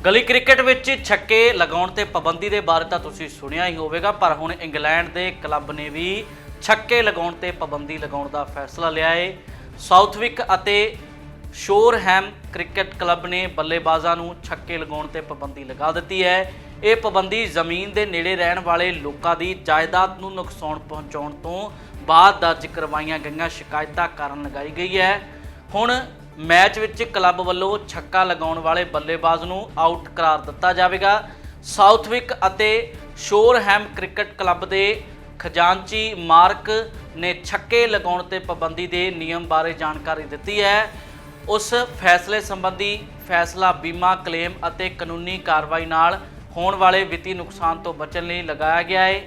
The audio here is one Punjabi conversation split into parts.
ਗਲੀ ਕ੍ਰਿਕਟ ਵਿੱਚ ਛੱਕੇ ਲਗਾਉਣ ਤੇ ਪਾਬੰਦੀ ਦੇ ਬਾਰੇ ਤਾਂ ਤੁਸੀਂ ਸੁਣਿਆ ਹੀ ਹੋਵੇਗਾ, ਪਰ ਹੁਣ ਇੰਗਲੈਂਡ ਦੇ ਕਲੱਬ ਨੇ ਵੀ ਛੱਕੇ ਲਗਾਉਣ ਤੇ ਪਾਬੰਦੀ ਲਗਾਉਣ ਦਾ ਫੈਸਲਾ ਲਿਆ ਹੈ ਸਾਊਥਵਿਕ ਅਤੇ ਸ਼ੋਰਹੈਮ ਕ੍ਰਿਕਟ ਕਲੱਬ ਨੇ ਬੱਲੇਬਾਜ਼ਾਂ ਨੂੰ ਛੱਕੇ ਲਗਾਉਣ ਤੇ ਪਾਬੰਦੀ ਲਗਾ ਦਿੱਤੀ ਹੈ। ਇਹ ਪਾਬੰਦੀ ਜ਼ਮੀਨ ਦੇ ਨੇੜੇ ਰਹਿਣ ਵਾਲੇ ਲੋਕਾਂ ਦੀ ਜਾਇਦਾਦ ਨੂੰ ਨੁਕਸਾਨ ਪਹੁੰਚਾਉਣ ਤੋਂ ਬਾਅਦ ਦਰਜ ਕਰਵਾਈਆਂ ਗਈਆਂ ਸ਼ਿਕਾਇਤਾਂ ਕਾਰਨ ਲਗਾਈ ਗਈ ਹੈ। ਹੁਣ ਮੈਚ ਵਿੱਚ ਕਲੱਬ ਵੱਲੋਂ ਛੱਕਾ ਲਗਾਉਣ ਵਾਲੇ ਬੱਲੇਬਾਜ਼ ਨੂੰ ਆਊਟ ਕਰਾਰ ਦਿੱਤਾ ਜਾਵੇਗਾ। ਸਾਊਥਵਿਕ ਅਤੇ ਸ਼ੋਰਹੈਮ ਕ੍ਰਿਕਟ ਕਲੱਬ ਦੇ ਖਜ਼ਾਨਚੀ ਮਾਰਕ ਨੇ ਛੱਕੇ ਲਗਾਉਣ ਤੇ ਪਾਬੰਦੀ ਦੇ ਨਿਯਮ ਬਾਰੇ ਜਾਣਕਾਰੀ ਦਿੱਤੀ ਹੈ। ਉਸ ਫੈਸਲੇ ਸੰਬੰਧੀ ਫੈਸਲਾ ਬੀਮਾ ਕਲੇਮ ਅਤੇ ਕਾਨੂੰਨੀ ਕਾਰਵਾਈ ਨਾਲ ਹੋਣ ਵਾਲੇ ਵਿੱਤੀ ਨੁਕਸਾਨ ਤੋਂ ਬਚਣ ਲਈ ਲਗਾਇਆ ਗਿਆ ਹੈ।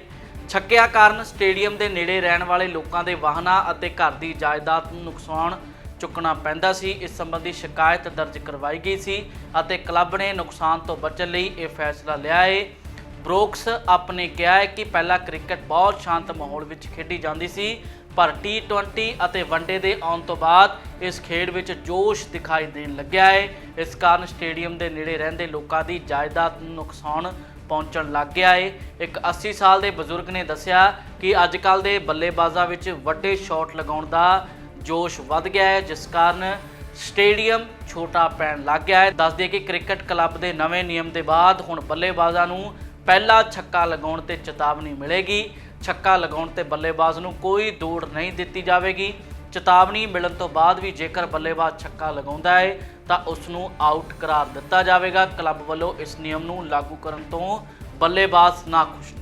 ਛੱਕਿਆਂ ਕਾਰਨ ਸਟੇਡੀਅਮ ਦੇ ਨੇੜੇ ਰਹਿਣ ਵਾਲੇ ਲੋਕਾਂ ਦੇ ਵਾਹਨਾਂ ਅਤੇ ਘਰ ਦੀ ਜਾਇਦਾਦ ਨੂੰ ਨੁਕਸਾਨ ਚੁੱਕਣਾ ਪੈਂਦਾ ਸੀ। ਇਸ ਸੰਬੰਧੀ ਸ਼ਿਕਾਇਤ ਦਰਜ ਕਰਵਾਈ ਗਈ ਸੀ ਅਤੇ ਕਲੱਬ ਨੇ ਨੁਕਸਾਨ ਤੋਂ ਬਚਣ ਲਈ ਇਹ ਫੈਸਲਾ ਲਿਆ ਹੈ ਬਰੋਕਸ ਆਪਣੇ ਕਿਹਾ ਹੈ ਕਿ ਪਹਿਲਾਂ ਕ੍ਰਿਕਟ ਬਹੁਤ ਸ਼ਾਂਤ ਮਾਹੌਲ ਵਿੱਚ ਖੇਡੀ ਜਾਂਦੀ ਸੀ, ਪਰ T20 ਅਤੇ ਵਨਡੇ ਦੇ ਆਉਣ ਤੋਂ ਬਾਅਦ ਇਸ ਖੇਡ ਵਿੱਚ ਜੋਸ਼ ਦਿਖਾਈ ਦੇਣ ਲੱਗਿਆ ਹੈ ਇਸ ਕਾਰਨ ਸਟੇਡੀਅਮ ਦੇ ਨੇੜੇ ਰਹਿੰਦੇ ਲੋਕਾਂ ਦੀ ਜਾਇਦਾਦ ਨੂੰ ਨੁਕਸਾਨ ਪਹੁੰਚਣ ਲੱਗ ਗਿਆ ਹੈ ਇੱਕ 80 ਸਾਲ ਦੇ ਬਜ਼ੁਰਗ ਨੇ ਦੱਸਿਆ ਕਿ ਅੱਜ ਕੱਲ ਦੇ ਬੱਲੇਬਾਜ਼ਾਂ ਵਿੱਚ ਵੱਡੇ ਸ਼ਾਟ ਲਗਾਉਣ ਦਾ ਜੋਸ਼ ਵੱਧ ਗਿਆ ਹੈ, ਜਿਸ ਕਾਰਨ ਸਟੇਡੀਅਮ ਛੋਟਾ ਪੈਣ ਲੱਗ ਗਿਆ ਹੈ। ਦੱਸ ਦਈਏ ਕਿ ਕ੍ਰਿਕਟ ਕਲੱਬ ਦੇ ਨਵੇਂ ਨਿਯਮ ਦੇ ਬਾਅਦ ਹੁਣ ਬੱਲੇਬਾਜ਼ਾਂ ਨੂੰ ਪਹਿਲਾ ਛੱਕਾ ਲਗਾਉਣ ਤੇ ਚੇਤਾਵਨੀ ਮਿਲੇਗੀ। ਛੱਕਾ ਲਗਾਉਣ ਤੇ ਬੱਲੇਬਾਜ਼ ਨੂੰ ਕੋਈ ਦੌੜ ਨਹੀਂ ਦਿੱਤੀ ਜਾਵੇਗੀ। ਚੇਤਾਵਨੀ ਮਿਲਣ ਤੋਂ ਬਾਅਦ ਵੀ ਜੇਕਰ ਬੱਲੇਬਾਜ਼ ਛੱਕਾ ਲਗਾਉਂਦਾ ਹੈ, ਤਾਂ ਉਸ ਨੂੰ ਆਊਟ ਕਰਾਰ ਦਿੱਤਾ ਜਾਵੇਗਾ। ਕਲੱਬ ਵੱਲੋਂ ਇਸ ਨਿਯਮ ਨੂੰ ਲਾਗੂ ਕਰਨ ਤੋਂ ਬੱਲੇਬਾਜ਼ ਨਾਖੁਸ਼ ਨੇ